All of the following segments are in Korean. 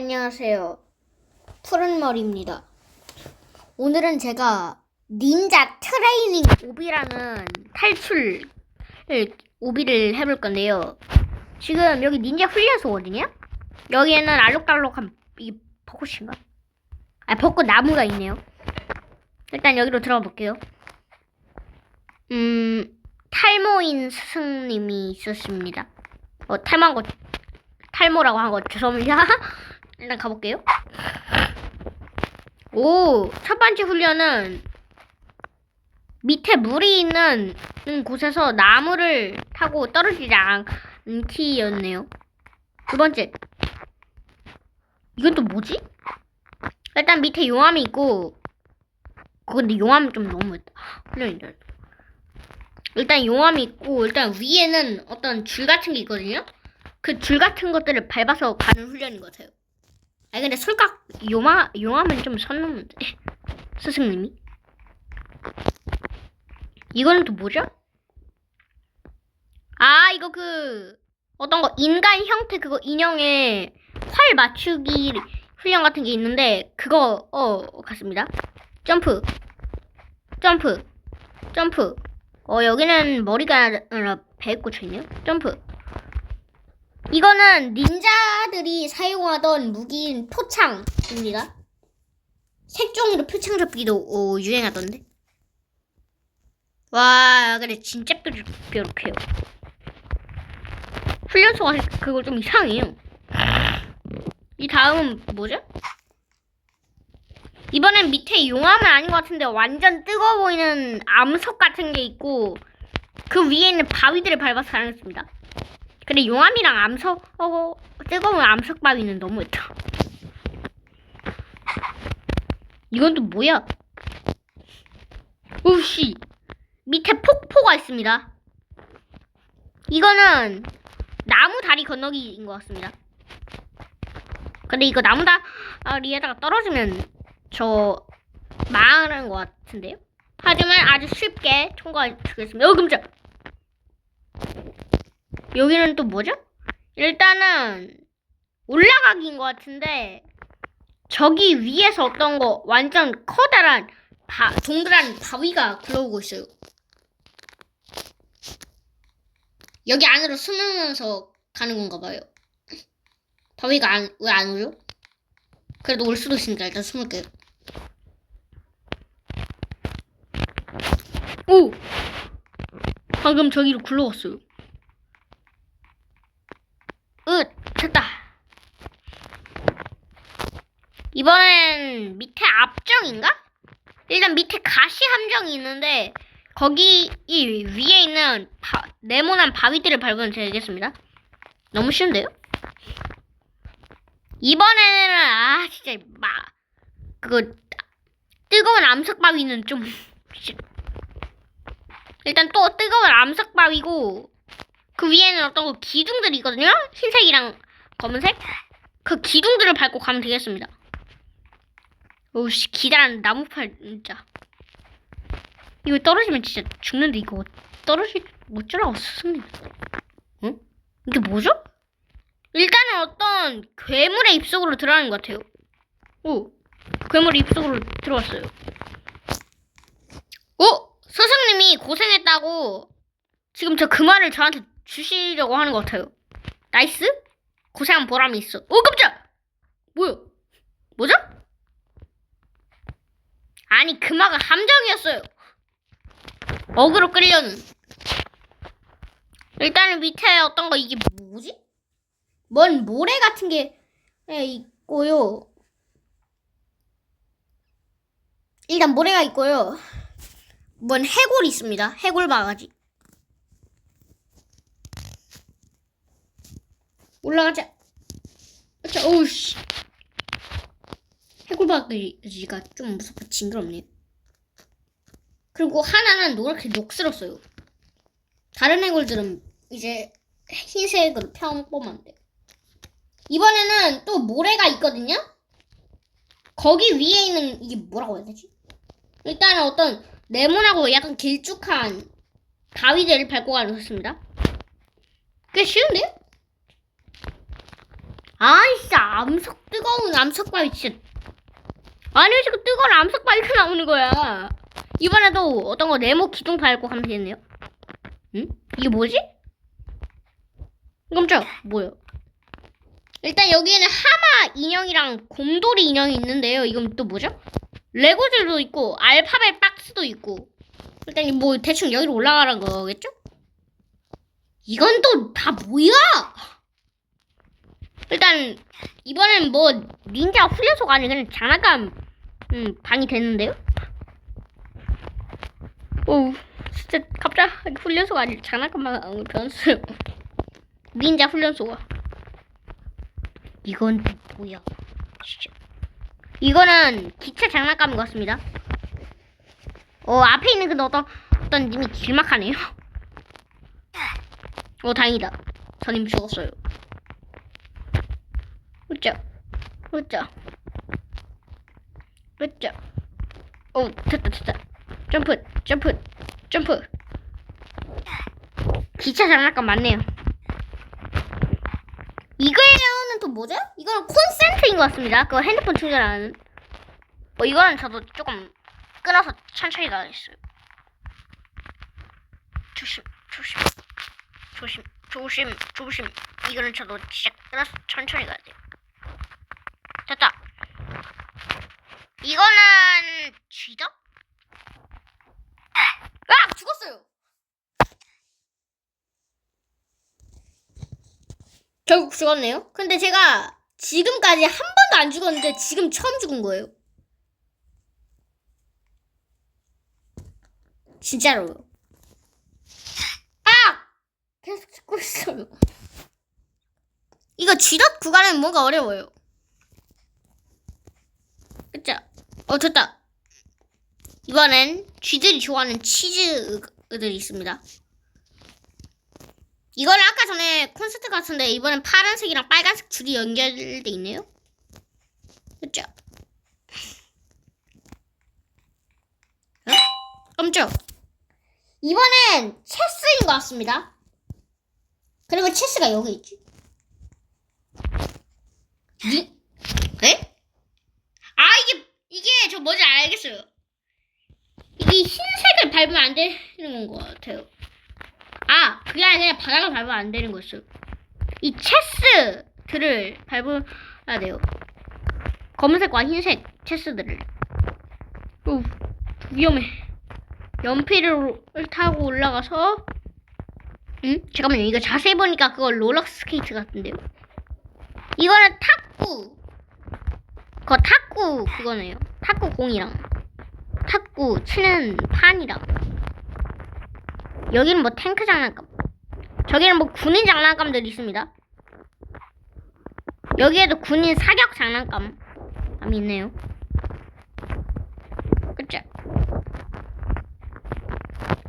안녕하세요. 푸른머리입니다. 오늘은 제가 닌자 트레이닝 오비라는 탈출 오비를 해볼 건데요. 지금 여기 닌자 훈련소거든요. 여기에는 알록달록한 이 벚꽃인가? 아 벚꽃 나무가 있네요. 일단 여기로 들어가 볼게요. 음 탈모인 스승님이 있었습니다. 어 탈모한 거 탈모라고 한 거 죄송합니다. 일단 가볼게요. 오, 첫 번째 훈련은 밑에 물이 있는 음, 곳에서 나무를 타고 떨어지지 않기였네요. 두 번째, 이건 또 뭐지? 일단 밑에 용암이 있고, 그 근데 용암 좀 너무했다. 훈련이다. 일단 용암이 있고, 일단 위에는 어떤 줄 같은 게 있거든요. 그 줄 같은 것들을 밟아서 가는 훈련인 것 같아요. 아니 근데 솔각 용암 용암은 좀선 넘는데 스승님이 이거는 또 뭐죠? 아 이거 그 어떤 거 인간 형태 그거 인형에 활 맞추기 훈련 같은 게 있는데 그거 어 같습니다. 점프 점프 점프 어 여기는 머리가 아니라 배에 꽂혀 있네요. 점프 이거는 닌자들이 사용하던 무기인 표창입니다. 색종이로 표창 잡기도 어, 유행하던데. 와, 근데 진짜 뾰족뾰족해요. 훈련소가 그거 좀 이상해요. 이 다음은 뭐죠? 이번엔 밑에 용암은 아닌 것 같은데 완전 뜨거워 보이는 암석 같은 게 있고 그 위에 있는 바위들을 밟아서 사용했습니다. 근데 용암이랑 암석, 어, 뜨거운 암석 바위는 너무했다. 이건 또 뭐야? 오씨, 밑에 폭포가 있습니다. 이거는 나무 다리 건너기인 것 같습니다. 근데 이거 나무 다리에다가 떨어지면 저 망하는 것 같은데요? 하지만 아주 쉽게 통과하겠습니다. 어, 깜짝! 여기는 또 뭐죠? 일단은 올라가기인 것 같은데 저기 위에서 어떤 거 완전 커다란 바, 동그란 바위가 굴러오고 있어요. 여기 안으로 숨으면서 가는 건가 봐요. 바위가 안, 왜 안 오죠? 그래도 올 수도 있으니까 일단 숨을게요. 오! 방금 저기로 굴러왔어요. 으, 됐다. 이번엔 밑에 앞정인가? 일단 밑에 가시 함정이 있는데 거기 이 위에 있는 바, 네모난 바위들을 밟으면 되겠습니다. 너무 쉬운데요? 이번에는 아 진짜 막 그거 뜨거운 암석 바위는 좀 싫- 일단 또 뜨거운 암석 바위고 그 위에는 어떤 거 기둥들이 있거든요. 흰색이랑 검은색. 그 기둥들을 밟고 가면 되겠습니다. 오씨 기다란 나무팔 진짜. 이거 떨어지면 진짜 죽는데 이거 못 줄라고 스승님. 응? 이게 뭐죠? 일단은 어떤 괴물의 입속으로 들어가는 것 같아요. 오, 괴물의 입속으로 들어왔어요. 오, 스승님이 고생했다고 지금 저 그 말을 저한테 주시려고 하는 것 같아요. 나이스? 고생한 보람이 있어. 오, 깜짝! 뭐야? 뭐죠? 아니, 금화가 함정이었어요. 어그로 끌려는. 일단은 밑에 어떤 거 이게 뭐지? 뭔 모래 같은 게 있고요. 일단 모래가 있고요. 뭔 해골이 있습니다. 해골 바가지. 올라가자. 자, 오우씨. 해골바가지가 좀 무섭고 징그럽네요. 그리고 하나는 노랗게 녹슬었어요. 다른 해골들은 이제 흰색으로 평범한 데. 이번에는 또 모래가 있거든요? 거기 위에 있는 이게 뭐라고 해야 되지? 일단은 어떤 네모나고 약간 길쭉한 바위들을 밟고 가셨습니다. 꽤 쉬운데요? 아이씨, 암석 뜨거운 암석바위 진짜 아니 왜 자꾸 뜨거운 암석바위가 나오는 거야 이번에도 어떤 거 네모 기둥 밟고 가면 되겠네요 응? 이게 뭐지? 깜짝 뭐야 일단 여기에는 하마 인형이랑 곰돌이 인형이 있는데요 이건 또 뭐죠? 레고들도 있고 알파벳 박스도 있고 일단 뭐 대충 여기로 올라가라는 거겠죠? 이건 또 다 뭐야? 일단 이번엔 뭐 닌자 훈련소가 아니고 그냥 장난감 음, 방이 됐는데요? 오 진짜 갑자기 훈련소가 아니라 장난감만 변했어요. 닌자 훈련소가. 이건 또 뭐야? 진짜. 이거는 기차 장난감인 것 같습니다. 어 앞에 있는 그 어떤 어떤 님이 길막하네요. 어 다행이다. 저님 죽었어요 으쌰 으쌰 으쌰 오 됐다 됐다. 점프 점프 점프. 기차 장난감 맞네요. 이거는 또 뭐죠? 이거는 콘센트인 것 같습니다. 그거 핸드폰 충전하는. 어 이거는 저도 조금 끊어서 천천히 가겠어요. 조심 조심 조심 조심 조심. 이거는 저도 진짜 끊어서 천천히 가야 돼요 됐다 이거는 쥐다? 아 죽었어요. 결국 죽었네요. 근데 제가 지금까지 한 번도 안 죽었는데 지금 처음 죽은 거예요. 진짜로요. 아! 계속 죽고 있어요. 이거 쥐덧 구간은 뭔가 어려워요. 그쵸? 어 됐다. 이번엔 쥐들이 좋아하는 치즈들이 있습니다. 이거는 아까 전에 콘서트 같은데 이번엔 파란색이랑 빨간색 줄이 연결돼 있네요? 어? 깜짝 이번엔 체스인 것 같습니다. 그리고 체스가 여기 있지 니? 에? 아 이게 이게 저 뭔지 알겠어요. 이게 흰색을 밟으면 안 되는 것 같아요. 아 그게 아니라 바닥을 밟으면 안 되는 거였어요. 이 체스들을 밟아야 돼요. 검은색과 흰색 체스들을. 오 위험해. 연필을 타고 올라가서 응? 잠깐만요. 이거 자세히 보니까 그거 롤러스케이트 같은데요. 이거는 탁구. 그거 탁구 그거네요. 탁구 공이랑 탁구 치는 판이랑 여기는 뭐 탱크 장난감. 저기는 뭐 군인 장난감들이 있습니다. 여기에도 군인 사격 장난감이 있네요. 그쵸?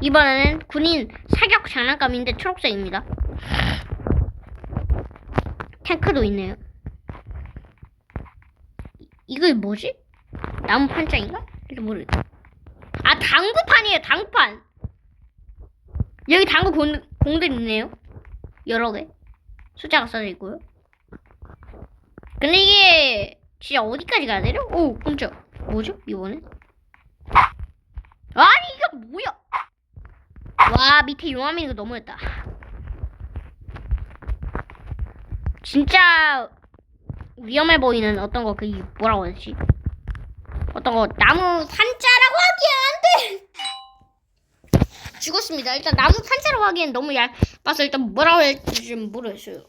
이번에는 군인 사격 장난감인데 초록색입니다. 탱크도 있네요. 이- 이거 뭐지? 나무 판장인가? 모르겠다. 아 당구판이에요. 당구판. 여기 당구 공, 공들 있네요. 여러 개. 숫자가 써져 있고요. 근데 이게 진짜 어디까지 가야 되죠? 오 깜짝. 뭐죠 이번엔? 아니 이거 뭐야? 와 밑에 용암이 이거 너무했다. 진짜 위험해 보이는 어떤 거 그 뭐라고 되지? 어떤 거 나무 산자라고 하기엔 안 돼. 죽었습니다. 일단 나무 산자라고 하기엔 너무 얇아서 일단 뭐라고 해야 될지 모르겠어요.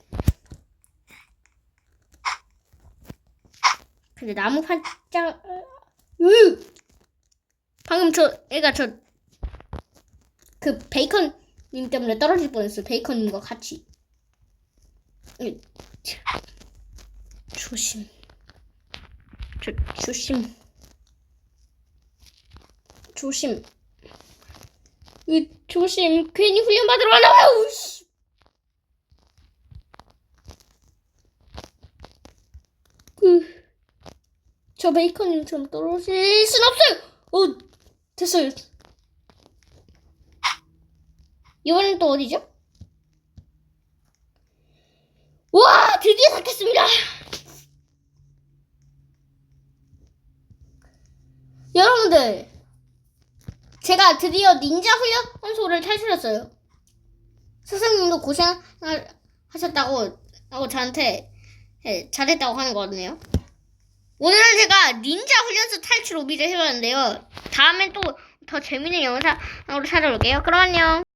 근데 나무 판자 으 방금 저 애가 저 그 베이컨 님 때문에 떨어질 뻔했어요. 베이컨 님과 같이. 으, 차. 조심. 조, 조심. 조심. 으, 조심. 괜히 훈련받으러 안 나와요. 우씨. 그, 저 베이컨님처럼 떨어질 순 없어요. 어, 됐어요. 이번엔 또 어디죠? 와, 드디어 샀겠습니다. 여러분들 제가 드디어 닌자 훈련소를 탈출했어요. 스승님도 고생하셨다고 하고 저한테 예, 잘했다고 하는 거 같네요. 오늘은 제가 닌자 훈련소 탈출 오비를 해봤는데요. 다음엔 또 더 재밌는 영상으로 찾아올게요. 그럼 안녕.